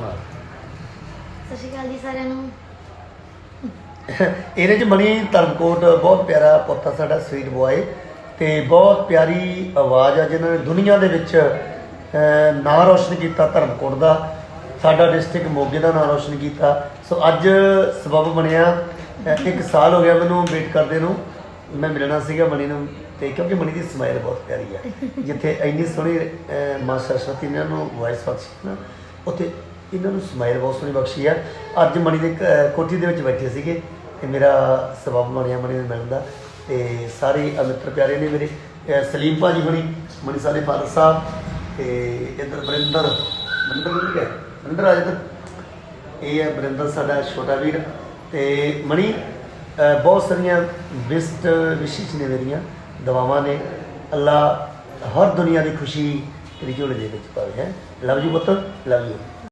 ਸਤਿ ਸ਼੍ਰੀ ਅਕਾਲ ਜੀ ਸਾਰਿਆਂ ਨੂੰ। ਇਹਦੇ ਚ ਮਣੀ ਧਰਮਕੋਟ ਬਹੁਤ ਪਿਆਰਾ ਪੁੱਤ ਆ ਸਾਡਾ ਸਵੀਟ ਬੁਆਏ ਤੇ ਬਹੁਤ ਪਿਆਰੀ ਆਵਾਜ਼ ਆ ਜਿਨ੍ਹਾਂ ਨੇ ਦੁਨੀਆ ਦੇ ਵਿੱਚ ਨਾਂ ਰੋਸ਼ਨ ਕੀਤਾ ਧਰਮਕੋਟ ਦਾ। ਸਾਡਾ ਡਿਸਟ੍ਰਿਕਟ ਮੋਗੇ ਦਾ ਨਾਂ ਰੋਸ਼ਨ ਕੀਤਾ। ਸੋ ਅੱਜ ਸਬਬ ਬਣਿਆ। ਇੱਕ ਸਾਲ ਹੋ ਗਿਆ ਮੈਨੂੰ ਵੇਟ ਕਰਦੇ ਨੂੰ। ਮੈਂ ਮਿਲਣਾ ਸੀਗਾ ਮਣੀ ਨੂੰ ਤੇ ਕਿਉਂਕਿ ਮਣੀ ਦੀ ਸਮਾਈਲ ਬਹੁਤ ਪਿਆਰੀ ਆ। ਜਿੱਥੇ ਇੰਨੀ ਸੋਹਣੀ ਮਾਂ ਸਰਸਵਤੀ ਨੇ ਉਹਨੂੰ ਵਾਇਸ ਬਖਸ਼ੀ ਨਾ ਉੱਥੇ ਇਹਨਾਂ ਨੂੰ ਸਮਾਈਲ ਬਹੁਤ ਸੋਹਣੀ ਬਖਸ਼ੀ ਆ। ਅੱਜ ਮਣੀ ਦੇ ਕ- ਕੋਠੀ ਦੇ ਵਿੱਚ ਬੈਠੇ ਸੀਗੇ ਤੇ ਮੇਰਾ ਸਬਬ ਬਣਿਆ ਮਣੀ ਨੂੰ ਮਿਲਣ ਦਾ ਤੇ ਸਾਰੇ ਅਮਿੱਤਰ ਪਿਆਰੇ ਨੇ ਮੇਰੇ, ਅਹ ਸਲੀਮ ਭਾਜੀ ਹੁਣੀ ਮਣੀ ਸਾਡੇ ਫਾਦਰ ਸਾਹਿਬ ਤੇ ਇੱਧਰ ਬਰਿੰਦਰ ਬਰਿੰਦਰ ਵੀ ਹੈ ਬਰਿੰਦਰ ਆ ਇੱਧਰ। ਇਹ ਹੈ ਬਰਿੰਦਰ ਸਾਡਾ ਛੋਟਾ ਵੀਰ ਤੇ ਮਣੀ ਅਹ ਬਹੁਤ ਸਾਰੀਆਂ ਬਿਸਟ ਵਿਸ਼ਿਸ਼ ਨੇ ਮੇਰੀਆਂ ਦਵਾਵਾਂ ਨੇ। ਅੱਲਾ ਹਰ ਦੁਨੀਆ ਦੀ ਖੁਸ਼ੀ ਤੇਰੀ ਝੋਲੇ ਦੇ ਵਿੱਚ ਪਾਵੇ, ਹੈ। ਲਵ ਯੂ ਪੁੱਤ ਲਵ ਯੂ